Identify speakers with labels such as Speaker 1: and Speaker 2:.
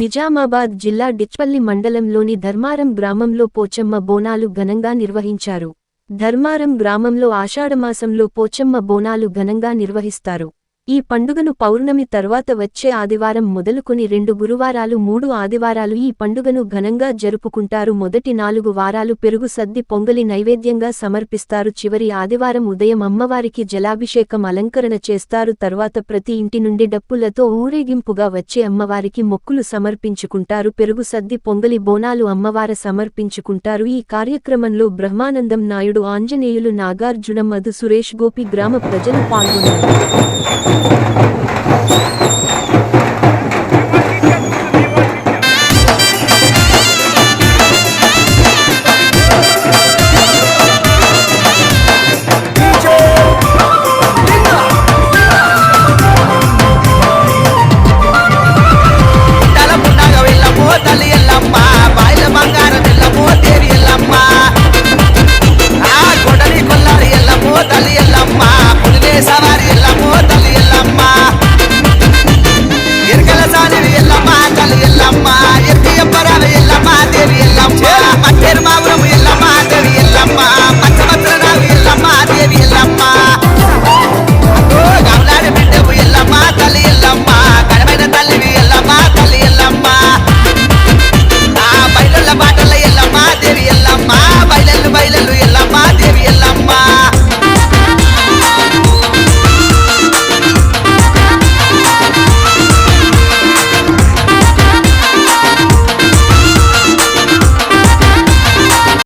Speaker 1: నిజామాబాద్ జిల్లా డిచ్పల్లి మండలంలోని ధర్మారం గ్రామంలో పోచమ్మ బోనాలు ఘనంగా నిర్వహించారు. ధర్మారం గ్రామంలో ఆషాఢమాసంలో పోచమ్మ బోనాలు ఘనంగా నిర్వహిస్తారు. ఈ పండుగను పౌర్ణమి తర్వాత వచ్చే ఆదివారం మొదలుకొని రెండు గురువారాలు మూడు ఆదివారాలు ఈ పండుగను ఘనంగా జరుపుకుంటారు. మొదటి నాలుగు వారాలు పెరుగు సద్ది పొంగలి నైవేద్యంగా సమర్పిస్తారు. చివరి ఆదివారం ఉదయం అమ్మవారికి జలాభిషేకం అలంకరణ చేస్తారు. తర్వాత ప్రతి ఇంటి నుండి డప్పులతో ఊరేగింపుగా వచ్చే అమ్మవారికి మొక్కులు సమర్పించుకుంటారు. పెరుగు సద్ది పొంగలి బోనాలు అమ్మవార సమర్పించుకుంటారు. ఈ కార్యక్రమంలో బ్రహ్మానందం నాయుడు ఆంజనేయులు నాగార్జున మధు సురేష్ గోపి గ్రామ ప్రజలు పాల్గొన్నారు. どうぞ。